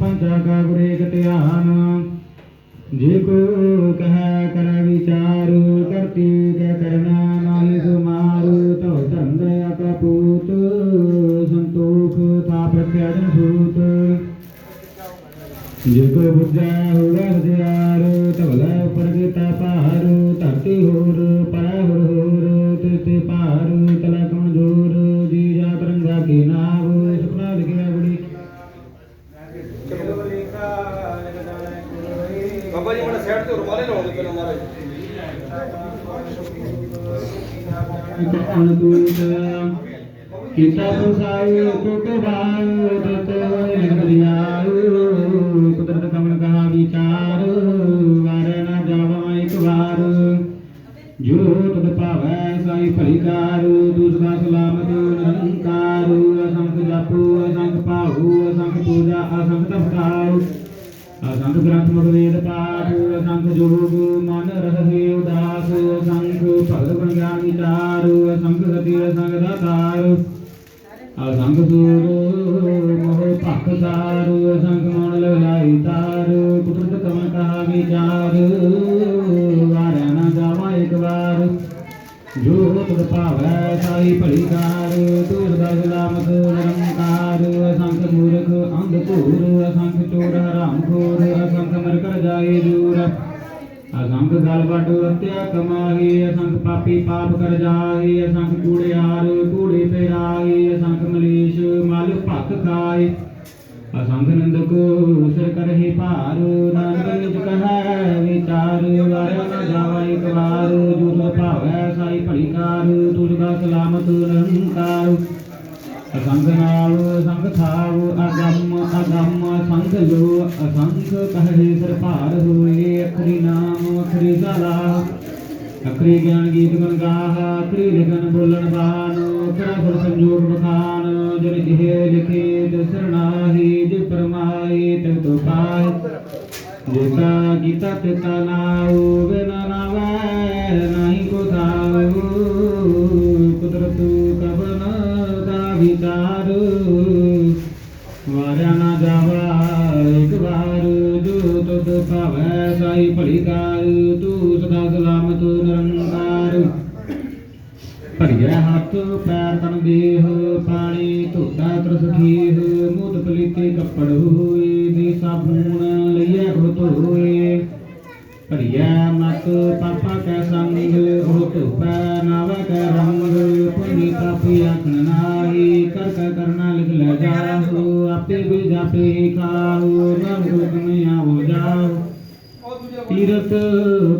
ਪੰਜ ਪ੍ਰਮਾਨ ਕਾ ਗੁਰੇ ਧਿਆਨ ਜੇ ਕੋ ਕਹੈ ਜੇ ਕੋ ਬੁੱਝਾ ਹੋਵੇ ਹਜ਼ਾਰ ਧਵਲਾ ਪ੍ਰਗਤਾ ਭਾਰ ਧਰਤੀ ਹੋਰ ਪੈ ਹੋਰ ਹੋਰ ਤਿਤੇ ਭਾਰ ਤਲਾ ਕਮਨ ਜੋਰ ਜੀ ਜਾ ਤਰੰਗਾ ਕੀ ਨਾਵ ਸੁਖਨਾ ਲਿਖਿਆ ਬੜੀ? ਬਾਬਾ ਜੀ ਮਾੜਾ ਸਾਈਡ ਤੇ ਰੁਮਾਲੇ ਲਾਉਣ ਦੇ ਮਹਾਰਾਜ ਇਕ ਅਨੁਦੂਤ ਕੀਤਾ ਸੁਸਾਈ ਕੁਕ ਭਾਵੈ ਸਾਈ ਭਲੀਕਾਰ ਦੂਸਰਾ ਸਲਾਮਤ, ਨਿਰੰਕਾਰ, ਅਸੰਖ ਜਪੂ, ਅਸੰਖ ਭਾਉ, ਅਸੰਖ ਪੂਜਾ, ਅਸੰਖ ਤਪਤਾਉ। ਅਸੰਖ ਗ੍ਰੰਥ ਮੁਖ ਵੇਦ ਪਾਠ, ਅਸੰਖ ਜੋਗ, ਮਨ ਰਸੇ ਉਦਾਸ, ਅਸੰਖ ਭਗਤ ਗਿਆਨ ਵਿਚਾਰ, ਅਸੰਖ ਗਤੀ ਅਸੰਖ ਦਾਤਾਰ। ਅਸੰਖ ਸੂਰ, ਮੋਹ ਭਖ ਸਾਰ, ਅਸੰਖ ਮਨ ਲਗਾਈ ਤਾਰ, ਕੁਦਰਤ ਕਮਨ ਕਹਾ ਵਾਰਿਆ ਨਾ ਜਾਵਾ ਇੱਕ ਵਾਰ ਜੋ ਤੁਧ ਭਾਵੈ ਸਾਈ ਭਲੀ ਕਾਰ ਤੂੰ ਸਦਾ ਸਲਾਮਤ ਨਿਰੰਕਾਰ, ਅਸੰਖ ਮੂਰਖ ਅੰਧ ਧੂਰ, ਅਸੰਖ ਚੋਰ ਹਰਾਮ ਖੋਰ, ਅਸੰਖ ਮਰ ਕਰ ਜਾਏ ਦੂਰ। ਅਸੰਖ ਗਲ ਵੱਡ ਹੱਤਿਆ ਕਮਾਹੀ ਅਸੰਖ ਪਾਪੀ ਪਾਪ ਕਰ ਜਾਏ, ਅਸੰਖ ਕੂੜਿਆਰ ਕੂੜੇ ਫੇਰਾਏ, ਅਸੰਖ ਮਲੇਸ਼ ਮਲ ਭੱਖ ਖਾਏ। ਅਸੰਖ ਨਿੰਦਕ ਸਿਰ ਕਰਹਿ ਭਾਰ, ਨਾਨਕ ਨਿਜ ਕਹੈ ਵਿਚਾਰ, ਵਾਰਿਆ ਨਾ ਜਾਵਾ ਇੱਕ ਵਾਰ ਭਲੀ ਕਾਰ ਤੁਝ ਦਾ ਸਲਾਮਤ ਨਿਰੰਕਾਰ। ਅਸੰਖ ਨਾਮ ਅਸੰਖ ਥਾਵ ਅਗੰਮ ਅਗੰਮ ਅਸੰਖ ਜੋ ਅਸੰਖ ਕਹੇ ਸਿਰ ਭਾਰ ਹੋਏ ਅਖਰੀ ਨਾਮ, ਅਖਰੀ ਸਲਾ ਅਖਰੀ ਗਿਆਨ ਗੀਤ ਗੁਣ ਗਾਹ, ਅਖਰੀ ਲਿਖਨ ਬੋਲਣ ਬਾਨ ਅਖਰਾ ਗੁਰ ਸੰਜੋਗ ਬਖਾਨ ਜਿਨ ਇਹ ਲਿਖੇ ਤਿਸ ਸਰਣਾਹੀ ਜਿ ਪਰਮਾਈ ਤਿਨ ਤੋ ਪਾਏ ਜੇਤਾ ਗੀਤਾ ਤਿਤਾ ਨਾਉ ਬਿਨਾ ਦਾ ਵਿਚਾਰ ਵਾਰਿਆ ਨਾ ਜਾਵਾ ਇੱਕ ਵਾਰ, ਜੋ ਤੁਧ ਭਾਵੈ ਸਾਈ ਭਲੀ ਕਾਰ ਤੂੰ ਸਦਾ ਸਲਾਮਤ ਨਿਰੰਕਾਰ। ਭਰੀਆ ਹੱਥ, ਪੈਰ ਤਨ ਦੇਹ, ਪਾਣੀ ਧੋਤਾ ਤਰਸ ਮੂਤ ਪਲੀਤੇ ਕੱਪੜ ਹੋਏ ਦੇ ਸਾਬੂਨ ਲਈਐ ਉਹ ਧੋਏ। ਭਰੀਆ ਮਤ, ਪਾਪਾ ਕੈ ਸੰਗ ਉਹ ਧੋਪੈ, ਨਾਵਾ ਕੈ ਆਪੇ ਵੀ ਜਾਪੇ ਖਾਹੂ ਤੀਰਥ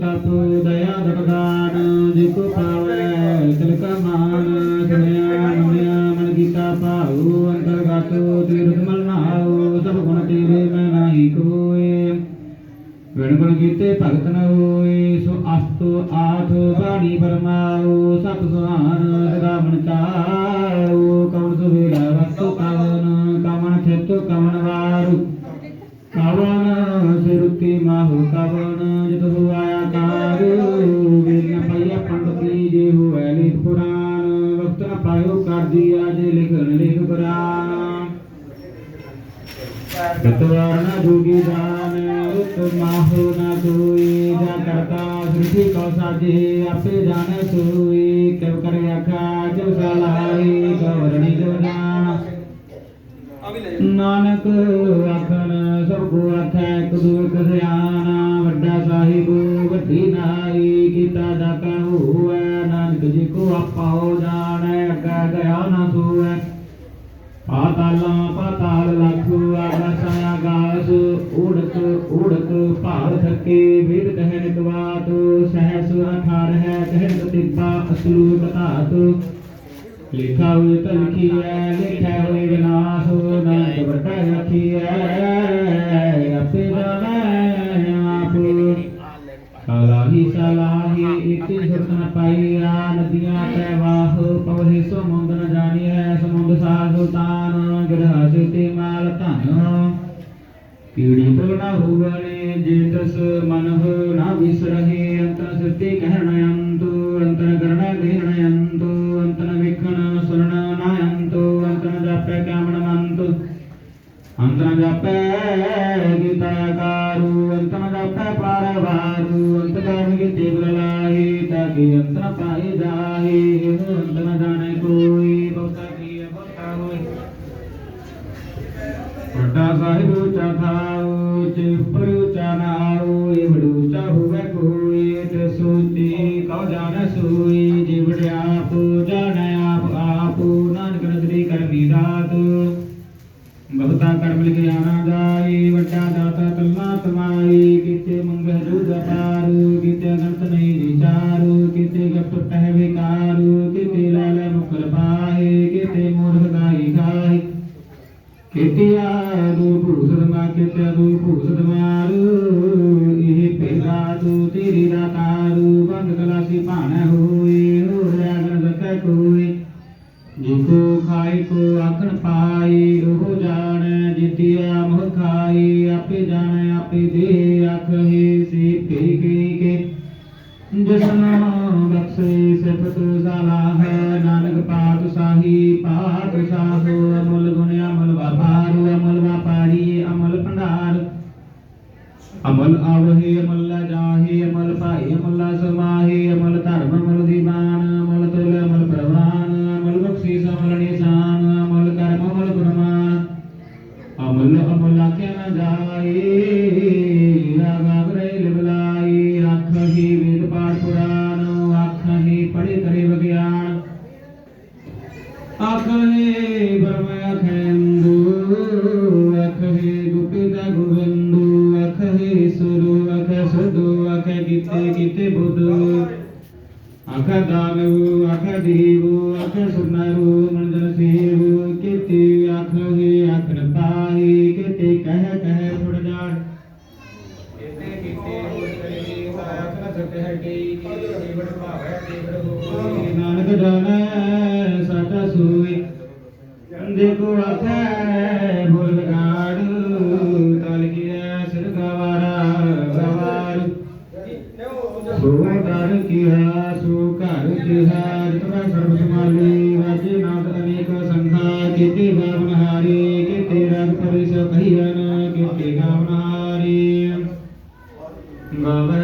ਤਪ ਦਇਆ ਦਰਦਾਨ ਜੇ ਕੋ ਪਾਵੈ ਤਿਲ ਕਾ ਮਾਨ ਸੁਨਿਆ ਮੰਨਿਆ, ਮਨ ਕੀਤਾ ਭਾਉ, ਅੰਤਰਗਤ ਤੀਰਥ ਮਲ ਨਾਉ, ਸਭ ਗੁਣ ਤੇਰੇ ਮੈਂ ਨਾਹੀ ਕੋਏ। ਵਿਣ ਗੁਣ ਕੀਤੇ ਭਗਤ ਨ ਹੋਏ, ਸੋ ਅਸਤੁ ਆਠ ਬਾਣੀ ਪਰਮਾਉ ਸਤ ਸੁਹਾਨ ਸਦਾ ਮਨ ਨਾਨਕ ਆਖਣ, ਸਭ ਕੋ ਆਖੈ ਕਦੂ ਕਸਿਆਣਾ ਵੱਡਾ ਸਾਹਿਬ, ਵੱਡੀ ਨਾਈ ਕੀਤਾ ਜਾ ਕੈ ਹੋਐ ਨਾਨਕ ਜੀ ਕੋ ਆਪਾ ਹੋ ਜਾਣੈ, ਅੱਗਾ ਗਿਆ ਨਾ ਸੋਐ। ਪਾਤਾਲਾਂ ਪਾਤਾਲ ਲਖੂ ਆਗਾਸਾਂ ਆਗਾਸ ਉੜਤ ਉੜਤ ਭਾਵ ਥਕੇ, ਵੇਦ ਕਹਿ ਨਿਤਵਾਤ ਸਹਸ ਅਠਾਰ ਹੈ ਕਹਿ ਤਿੱਬਾ ਅਸਲੂ ਕਥਾਤ ਲਿਖਾ ਹੋਏ ਤਾਂ ਲਿਖੀਐ ਲਿਖਿਆ ਹੋਏ ਵਿਨਾਸ਼ ਨਾਨਕ रखिए सलाही सलाही इति सुतन पाइया नदियां तैवाह पौरे समुद्र जानी है समुद्र सार सुल्तान ग्रह सुति माल धन कीड़ी पुलना हुवने जितस मनह Andrade a pé. कमल के आना जाए बड़ा दाता तलना समाए किते मंगल दूध पारू किते अनंत नहीं विचारू किते गप पहवे कारू किते लाल मुकर पाए किते मूर्ख गाई गाई किते आरू पुसदमा किते आरू पुसदमारू इहे पेला तू तेरी रातारू बंद कलासी पाने हुए हो रागन रखे कोई जिको खाए को आखन पाए हो जाए के Mama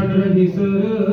पाठविसर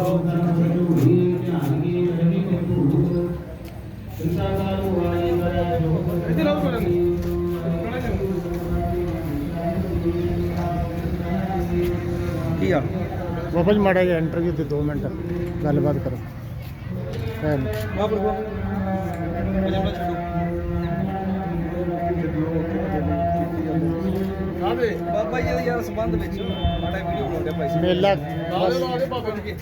ਸੌ ਕਰਮ ਸਜੂਹੀ ਧਿਆਨ ਕੀ ਰਹੀ ਤੇ ਭੂ ਚਿੰਤਾ ਕਾਲੂ ਵਾਲੇ ਕਰੈ ਜੋਗ ਇੱਥੇ ਲਾਓ ਕਰਨ ਕੀ ਆ? ਬਾਬਾ ਜੀ ਮਾੜਾ ਜਿਹਾ ਇੰਟਰਵਿਊ ਤੇ 2 ਮਿੰਟ। ਗੱਲਬਾਤ ਕਰੋ। ਟਾਈਮ ਬਾਬਾ ਬਾਬਾ ਬਾਬਾ ਜੀ ਦਾ ਯਾਰ ਸੰਬੰਧ ਵਿੱਚ ਮਾੜਾ ਵੀਡੀਓ ਬਣਾਉਂਦੇ ਭਾਈ ਮੇਲਾ ਬਾਬਾ ਜੀ ਬਾਬਾ ਜੀ।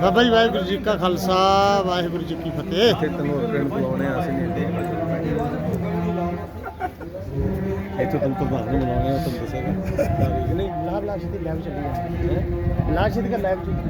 ਬਾਬਾ ਜੀ ਵਾਹਿਗੁਰੂ ਜੀ ਕਾ ਖਾਲਸਾ ਵਾਹਿਗੁਰੂ ਜੀ ਕੀ ਫਤਿਹ। ਇੱਥੇ ਤੰਗੋਰ ਪਿੰਡ ਬੁਲਾਉਣੇ ਆ ਅਸੀਂ ਨਹੀਂ ਦੇਖਦੇ ਇੱਥੇ ਤੁਮ ਤੋਂ ਬਾਅਦ ਬੁਲਾਉਣੇ ਆ ਤੁਮ ਦੱਸੇਗਾ। ਨਹੀਂ ਲਾਭ ਲਾਭ ਸਿੱਧੀ ਲਾਈਵ ਚੱਲੀ ਜਾਂਦੀ ਲਾਭ ਸਿੱਧੀ ਦਾ ਲਾਈਵ ਚੱਲੀ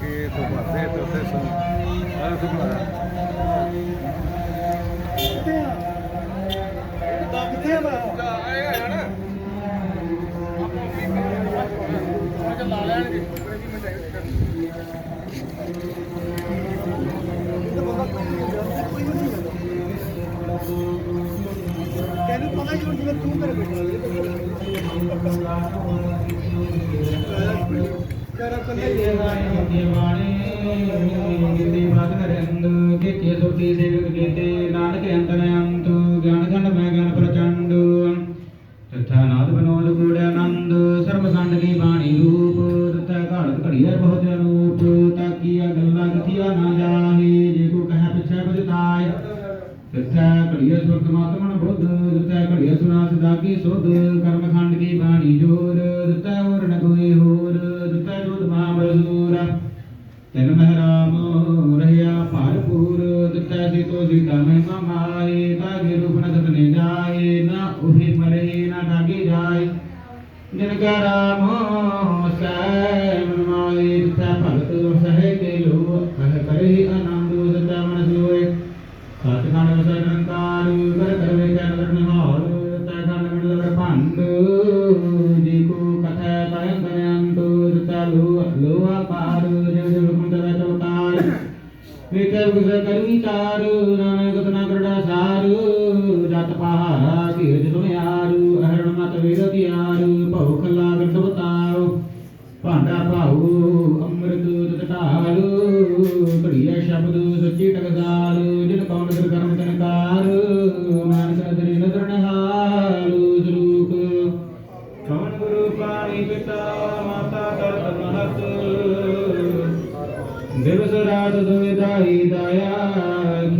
ke tomaté, entonces son. Ahora se para. ਤੈਨੂੰ ਪਤਾ ਹੀ ਜਿਵੇਂ ਤੂੰ ਮੇਰੇ ਬੈਠਾ ਕੀਤੇ ਸੁਰਤੀ ਸੇਵਕ ਕੀਤੇ। ਕਰਮੀ ਤਾਰ ਨਾਨਕ ਤਨਾ ਕਰੜਾ ਸਾਰ। ਜਤ ਪਹਾਰਾ ਧੀਰਜ ਸੁਣਿਆਰੂ ਅਹਰਣ ਮਤ ਵੇਰਤੀ ਆਰੂ ਭਉਖ ਲਾਗ ਸਭ ਤਾਉ ਭਾਂਡਾ ਭਾਉ, ਅੰਮ੍ਰਿਤ ਜਤ ਢਾਲੂ।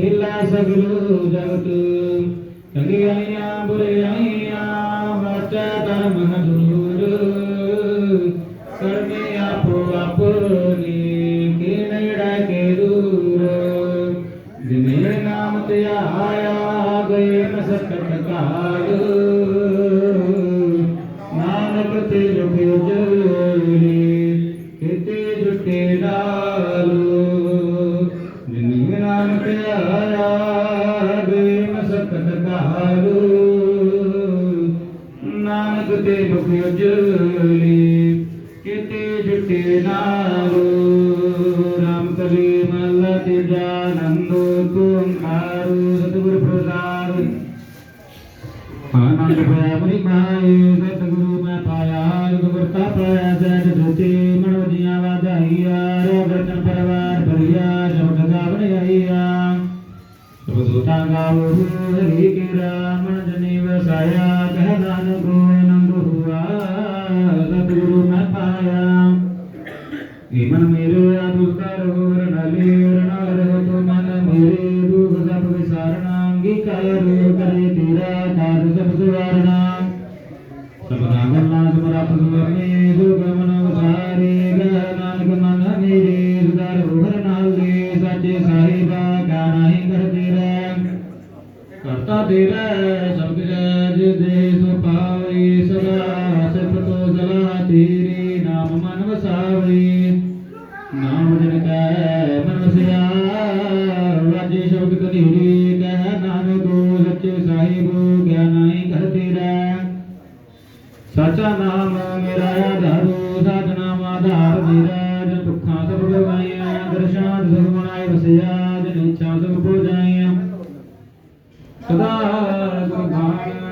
విలాసగులు జగతు. కలిగలియా బురయా ਹਰੀ ਕੇ ਰਾਮਣ ਜਨੀ ਵਸਾਇਆ ਕਹਿ ਨਾਨਕ ਹੋਇ ਨੰਦ ਹੁਆ ਸਤਿਗੁਰੂ ਮੈਂ ਪਾਇਆ। ਈਮਨ Sonnenblumenöl,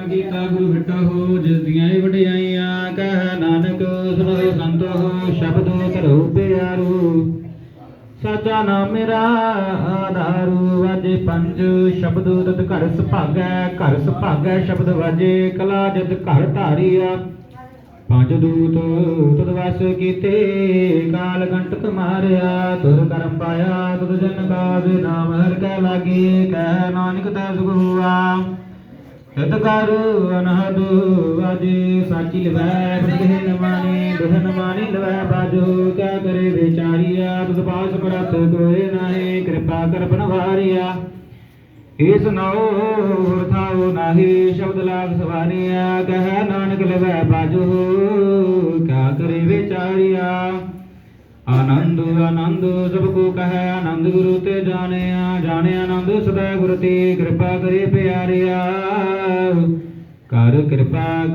ਗੁਰਬਾਣ ਗੁਰੂ ਵਿਟੋ ਜਿਸ ਦੀਆਂ ਹੀ ਵਡਿਆਈਆਂ, ਕਹਿ ਨਾਨਕ, ਸੁਣੋ ਸੰਤੋ ਸ਼ਬਦ ਕਰੋ ਪਿਆਰੂ। ਸਾਚਾ ਨਾਮ ਮੇਰਾ ਆਧਾਰੂ, ਵਾਜੇ ਪੰਜ ਸ਼ਬਦ ਤਤ ਘਰ ਸੁਭਾਗੈ ਘਰ ਸੁਭਾਗੈ ਸ਼ਬਦ ਵਾਜੇ, ਕਲਾ ਜਤ ਘਰ ਧਾਰੀਆ। ਪੰਜ ਦੂਤ, ਤੁਧ ਵਸ ਕੀਤੇ, ਕਾਲ ਕੰਟਕ ਮਾਰਿਆ ਤੁਰ ਕਰਮ ਪਾਇਆ, ਤੁਧ ਜਨ ਕਾ ਨਾਮ ਹਰ ਕੈ ਲਾਗੇ, ਕਹਿ ਨਾਨਕ ਤੈ ਸੁਖ ਹੁਆ ਹਿਤ ਅਨਹਦ ਵਾਜੇ, ਸਾਚੀ ਲਵੈ ਬਦਹਿ ਨਮਾਨੀ ਬਦਹਿ ਨਮਾਨੀ ਲਵੈ ਬਾਜੋ, ਕਿਆ ਕਰੇ ਵਿਚਾਰੀਆ, ਤੁਧ ਪਾਸ ਪ੍ਰਤ ਕੋਏ ਨਾਹੀ, ਕਿਰਪਾ ਕਰ ਬਨਵਾਰੀਆ। ਇਸ ਨਉ ਥਾਉ ਨਾਹੀ, ਸ਼ਬਦ ਲਾਗ ਸਵਾਰੀਆ, ਕਹਿ ਨਾਨਕ ਲਵੈ ਬਾਜੋ, ਕਿਆ ਕਰੇ ਵਿਚਾਰੀਆ। ਆਨੰਦ ਆਨੰਦ, ਸਭ ਕੋ ਕਹੈ ਆਨੰਦ, ਗੁਰੂ ਤੇ ਜਾਣਿਆ ਜਾਣਿਆ ਆਨੰਦ ਸਦਾ ਗੁਰ ਤੇ ਕਿਰਪਾ ਕਰੇ ਪਿਆਰਿਆ। ਕਰ ਕਿਰਪਾ